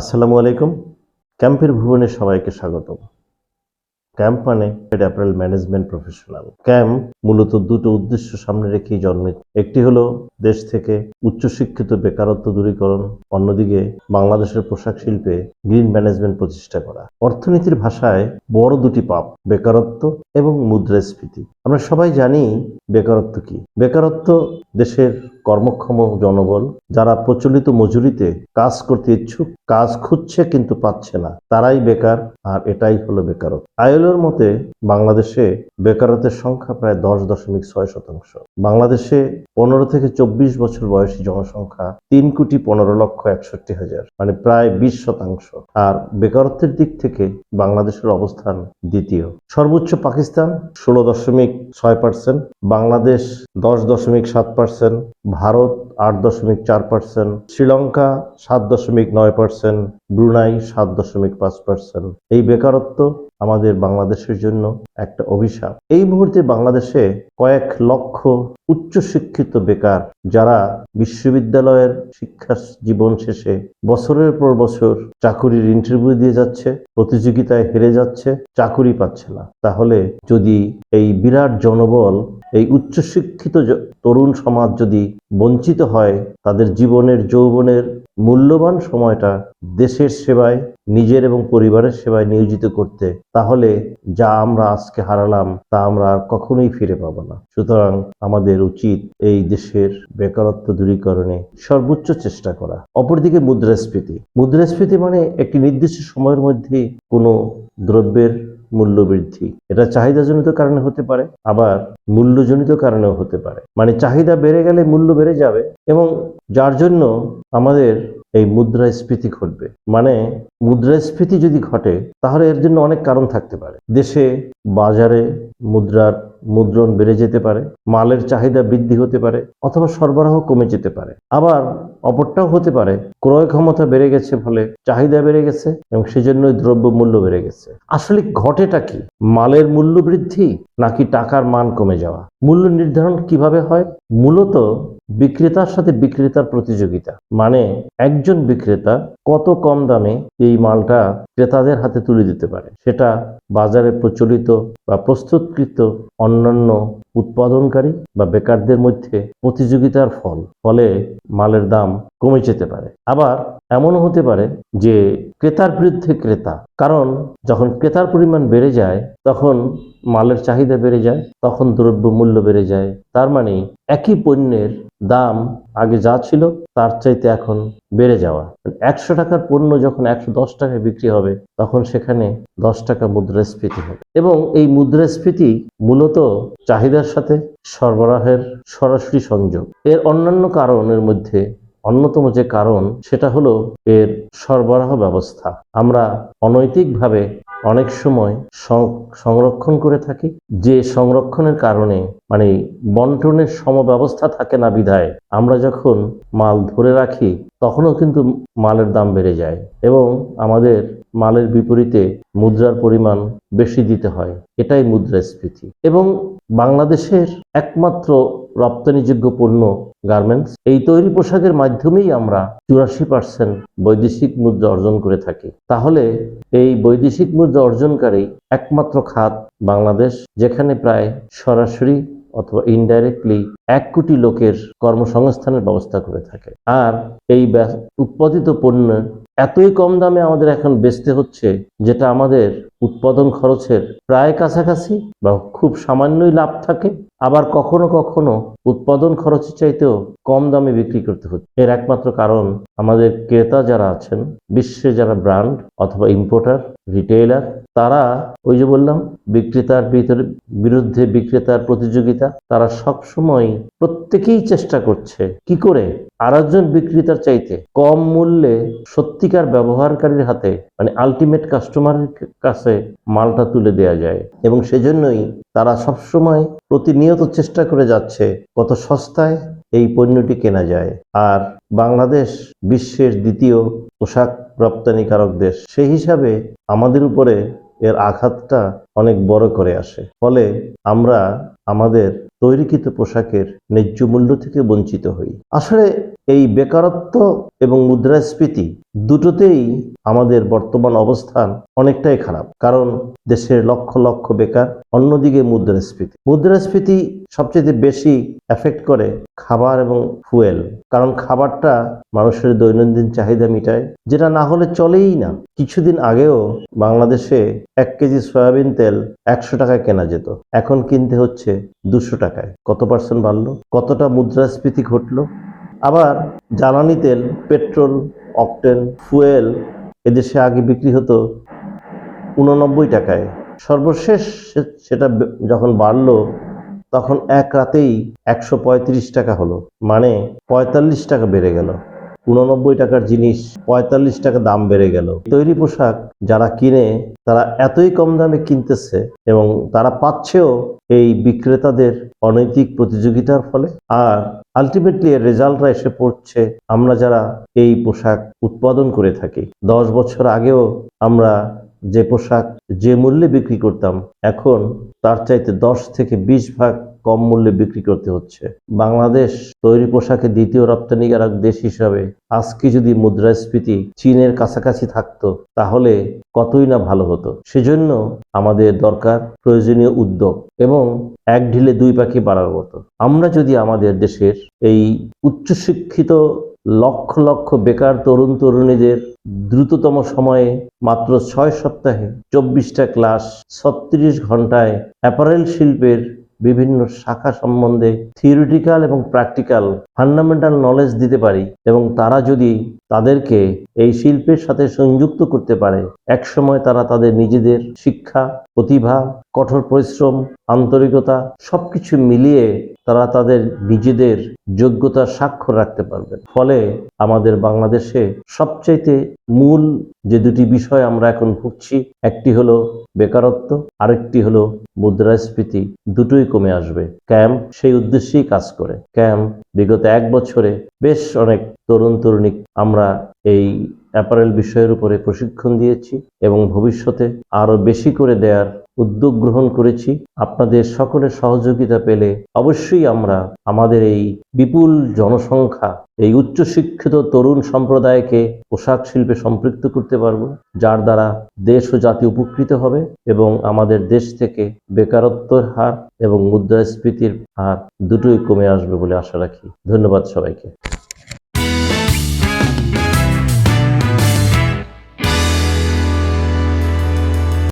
আসসালামু আলাইকুম। ক্যাম্পের ভুবনে সবাইকে স্বাগত ক্যাম্প মানে অ্যাপারেল ম্যানেজমেন্ট প্রফেশনাল। ক্যাম্প মূলত দুটো উদ্দেশ্য সামনে রেখেই জন্মে। একটি হলো দেশ থেকে উচ্চশিক্ষিত বেকারত্ব দূরীকরণ, অন্যদিকে বাংলাদেশের পোশাক শিল্পে গ্রিন ম্যানেজমেন্ট প্রতিষ্ঠা করা। অর্থনীতির ভাষায় বড় দুটি পাপ, বেকারত্ব এবং মুদ্রাস্ফীতি। আমরা সবাই জানি বেকারত্ব কি। বেকারত্ব দেশের কর্মক্ষম জনবল, যারা প্রচলিত মজুরিতে কাজ করতে ইচ্ছুক, কাজ খুঁজছে কিন্তু পাচ্ছে না। তারাই বেকার, আর এটাই হলো বেকারত্ব। আইএলওর মতে, বাংলাদেশে বেকারত্বের সংখ্যা প্রায় দশ দশমিক ছয় শতাংশ। বাংলাদেশে পনেরো থেকে চব্বিশ বছর বয়সী জনসংখ্যা তিন কোটি পনেরো লক্ষ একষট্টি হাজার মানে প্রায় বিশ শতাংশ। আর বেকারত্বের দিক থেকে বাংলাদেশের অবস্থান দ্বিতীয়। সর্বোচ্চ পাকিস্তান, ষোলো দশমিক ছয় পার্সেন্ট, বাংলাদেশ দশ দশমিক সাত পার্সেন্ট, ভারত আট দশমিক চার পার্সেন্ট, শ্রীলঙ্কা সাত দশমিক নয় পার্সেন্ট, ব্রুনাই সাত দশমিক পাঁচ পার্সেন্ট। এই বেকারত্ব আমাদের বাংলাদেশের জন্য একটা অভিশাপ। এই মুহূর্তে বাংলাদেশে কয়েক লক্ষ উচ্চশিক্ষিত বেকার যারা বিশ্ববিদ্যালয়ের শিক্ষা জীবন শেষে বছরের পর বছর চাকুরির ইন্টারভিউ দিয়ে যাচ্ছে, প্রতিযোগিতায় হেরে যাচ্ছে, চাকুরি পাচ্ছে না। তাহলে যদি এই বিরাট জনবল, এই উচ্চশিক্ষিত তরুণ সমাজ যদি বঞ্চিত হয়, তাদের জীবনের, যৌবনের মূল্যবান সময়টা দেশের সেবায় নিজের এবং পরিবারের সেবায় নিয়োজিত করতে, তাহলে যা আমরা আজকে হারালাম, তা আমরা আর কখনোই ফিরে পাবো না। সুতরাং আমাদের উচিত এই দেশের বেকারত্ব দূরীকরণে সর্বোচ্চ চেষ্টা করা। অপরদিকে মুদ্রাস্ফীতি। মুদ্রাস্ফীতি মানে একটি নির্দিষ্ট সময়ের মধ্যে কোনো দ্রব্যের মূল্য বৃদ্ধি। এটা চাহিদাজনিত কারণে হতে পারে, আবার মূল্যজনিত কারণেও হতে পারে। মানে চাহিদা বেড়ে গেলে মূল্য বেড়ে যাবে এবং যার জন্য আমাদের এই মুদ্রাস্ফীতি ঘটবে। মানে মুদ্রাস্ফীতি যদি ঘটে, তাহলে এর জন্য অনেক কারণ থাকতে পারে। দেশে বাজারে মুদ্রার মুদ্রণ বেড়ে যেতে পারে, মালের চাহিদা বৃদ্ধি হতে পারে, অথবা সরবরাহ কমে যেতে পারে। আবার অপরটাও হতে পারে, ক্রয় ক্ষমতা বেড়ে গেছে ফলে চাহিদা বেড়ে গেছে এবং সেজন্য দ্রব্য মূল্য বেড়ে গেছে। আসলে ঘটেটা কি? মালের মূল্য বৃদ্ধি নাকি টাকার মান কমে যাওয়া? মূল্য নির্ধারণ কীভাবে হয়? মূলত বিক্রেতার সাথে বিক্রেতার প্রতিযোগিতা। মানে একজন বিক্রেতা কত কম দামে এই মালটা ক্রেতাদের হাতে তুলে দিতে পারে। সেটা বাজারে প্রচলিত বা প্রস্তুতকৃত অন্যান্য উৎপাদনকারী বা বেকারদের মধ্যে প্রতিযোগিতার ফল, ফলে মালের দাম কমে যেতে পারে। আবার এমনও হতে পারে যে ক্রেতার বিরুদ্ধে ক্রেতা, কারণ যখন ক্রেতার পরিমাণ বেড়ে যায়, তখন মালের চাহিদা বেড়ে যায়, তখন দ্রব্য মূল্য বেড়ে যায়। তার মানে একই পণ্যের দাম আগে যা ছিল তার চাইতে এখন বেড়ে যাওয়া। একশো টাকার পণ্য যখন একশো দশ টাকায় বিক্রি হবে, তখন সেখানে দশ টাকা মুদ্রাস্ফীতি হবে। এবং এই মুদ্রাস্ফীতি মূলত চাহিদার সাথে সরবরাহের সরাসরি সংযোগ। এর অন্যান্য কারণের মধ্যে অন্যতম যে কারণ, সেটা হলো এর সরবরাহ ব্যবস্থা। আমরা অনৈতিকভাবে অনেক সময় সংরক্ষণ করে থাকি। যে সংরক্ষণের কারণে মানে বন্টনের সমব্যবস্থা থাকে না বিধায়, আমরা যখন মাল ধরে রাখি, তখনও কিন্তু মালের দাম বেড়ে যায় এবং আমাদের মালের বিপরীতে মুদ্রার পরিমাণ বেশি দিতে হয়। এটাই মুদ্রাস্ফীতি। এবং বাংলাদেশের একমাত্র রপ্তানিযোগ্য পণ্য গার্মেন্টস, এই তৈরি পোশাকের মাধ্যমেই আমরা চুরাশি পার্সেন্ট বৈদেশিক মুদ্রা অর্জন করে থাকি। তাহলে এই বৈদেশিক মুদ্রা অর্জনকারী একমাত্র খাত বাংলাদেশ, যেখানে প্রায় সরাসরি অথবা ইনডাইরেক্টলি এক কোটি লোকের কর্মসংস্থানের ব্যবস্থা করে থাকে। আর এই উৎপাদিত পণ্য এতই কম দামে আমাদের এখন বেচতে হচ্ছে, যেটা আমাদের উৎপাদন খরচের প্রায় কাছাকাছি বা খুব সামান্যই লাভ থাকে। আবার কখনো কখনো উৎপাদন খরচের চাইতেও কম দামে বিক্রি করতে হচ্ছে। এর একমাত্র কারণ আমাদের ক্রেতা যারা আছেন, বিশ্বে যারা ব্র্যান্ড অথবা ইম্পোর্টার, রিটেইলার, তারা ওই যে বললাম, বিক্রেতার ভিতরে, বিরুদ্ধে বিক্রেতার প্রতিযোগিতা, তারা সবসময় প্রত্যেকেই চেষ্টা করছে কি করে আর একজন বিক্রেতার চাইতে কম মূল্যে সত্যিকার ব্যবহারকারীর হাতে মানে আলটিমেট কাস্টমারের কাছে মালটা তুলে দেয়া যায়। এবং সেজন্যই তারা সবসময় প্রতিনিয়ত চেষ্টা করে যাচ্ছে, কত সস্তায় এই পণ্যটি কেনা যায়। আর বাংলাদেশ বিশ্বের দ্বিতীয় পোশাক রপ্তানিকারক দেশ, সেই হিসাবে আমাদের উপরে এর আঘাতটা অনেক বড় করে আসে। ফলে আমরা আমাদের তৈরিকৃত পোশাকের ন্যায্য মূল্য থেকে বঞ্চিত হই। আসলে এই বেকারত্ব এবং মুদ্রাস্ফীতি দুটোতেই আমাদের বর্তমান অবস্থান অনেকটাই খারাপ। কারণ দেশের লক্ষ লক্ষ বেকার, অন্যদিকে মুদ্রাস্ফীতি। মুদ্রাস্ফীতি সবচেয়ে বেশি এফেক্ট করে খাবার এবং ফুয়েল কারণ খাবারটা মানুষের দৈনন্দিন চাহিদা মিটায়, যেটা না হলে চলেই না। কিছুদিন আগেও বাংলাদেশে এক কেজি সয়াবিন তেল একশো টাকায় কেনা যেত। এখন কিনতে হচ্ছে দুশো টাকায়। কত পার্সেন্ট বাড়লো? কতটা মুদ্রাস্ফীতি ঘটলো? আবার জ্বালানি তেল, পেট্রোল অকটেন ফুয়েল এদেশে আগে বিক্রি হতো উননব্বই টাকায়। সর্বশেষ সেটা যখন বাড়লো, তখন এক রাতেই একশো পঁয়ত্রিশ টাকা হলো। মানে পঁয়তাল্লিশ টাকা বেড়ে গেল। উননব্বই টাকার জিনিস, পঁয়তাল্লিশ টাকা দাম বেড়ে গেল। তৈরি পোশাক যারা কিনে, তারা এতই কম দামে কিনতেছে এবং তারা পাচ্ছেও এই বিক্রেতাদের অনৈতিক প্রতিযোগিতার ফলে। আর আলটিমেটলি এর রেজাল্টরা এসে পড়ছে, আমরা যারা এই পোশাক উৎপাদন করে থাকি। দশ বছর আগেও আমরা যে পোশাক যে মূল্যে বিক্রি করতাম, এখন তার চাইতে দশ থেকে বিশ ভাগ কম মূল্যে বিক্রি করতে হচ্ছে। বাংলাদেশ তৈরি পোশাকে দ্বিতীয় রপ্তানিকারক দেশ হিসাবে আজকে যদি মুদ্রাস্ফীতি চীনের কাছাকাছি থাকতো, তাহলে কতই না ভালো হতো। সেজন্য আমাদের দরকার প্রয়োজনীয় উদ্যোগ এবং এক ঢিলে দুই পাখি বাড়ার মতো। আমরা যদি আমাদের দেশের এই উচ্চশিক্ষিত লক্ষ লক্ষ বেকার তরুণ তরুণীদের দ্রুততম সময়ে মাত্র ছয় সপ্তাহে চব্বিশটা ক্লাস ছত্রিশ ঘন্টায় অ্যাপারেল শিল্পের বিভিন্ন শাখা সম্বন্ধে থিওরিটিক্যাল এবং প্র্যাকটিক্যাল ফান্ডামেন্টাল নলেজ দিতে পারি এবং তারা যদি তাদেরকে এই শিল্পের সাথে সংযুক্ত করতে পারে, একসময় তারা তাদের নিজেদের শিক্ষা, প্রতিভা, কঠোর পরিশ্রম, আন্তরিকতা সবকিছু মিলিয়ে তারা তাদের নিজেদের যোগ্যতার স্বাক্ষর রাখতে পারবে। ফলে আমাদের বাংলাদেশে সবচাইতে মূল যে দুটি বিষয় আমরা এখন ভুগছি, একটি হলো বেকারত্ব, আরেকটি হলো মুদ্রাস্ফীতি, দুটোই কমে আসবে। ক্যাম্প সেই উদ্দেশ্যেই কাজ করে। ক্যাম্প বিগত এক বছরে বেশ অনেক তরুণ তরুণী আমরা এই অ্যাপারেল বিষয়ের উপরে প্রশিক্ষণ দিয়েছি এবং ভবিষ্যতে আরও বেশি করে দেওয়ার উদ্যোগ গ্রহণ করেছি। আপনাদের সকলের সহযোগিতা পেলে অবশ্যই আমরা আমাদের এই বিপুল জনসংখ্যা, এই উচ্চশিক্ষিত তরুণ সম্প্রদায়কে পোশাক শিল্পে সম্পৃক্ত করতে পারব, যার দ্বারা দেশ ও জাতি উপকৃত হবে এবং আমাদের দেশ থেকে বেকারত্বের হার এবং মুদ্রাস্ফীতির হার দুটোই কমে আসবে বলে আশা রাখি। ধন্যবাদ সবাইকে।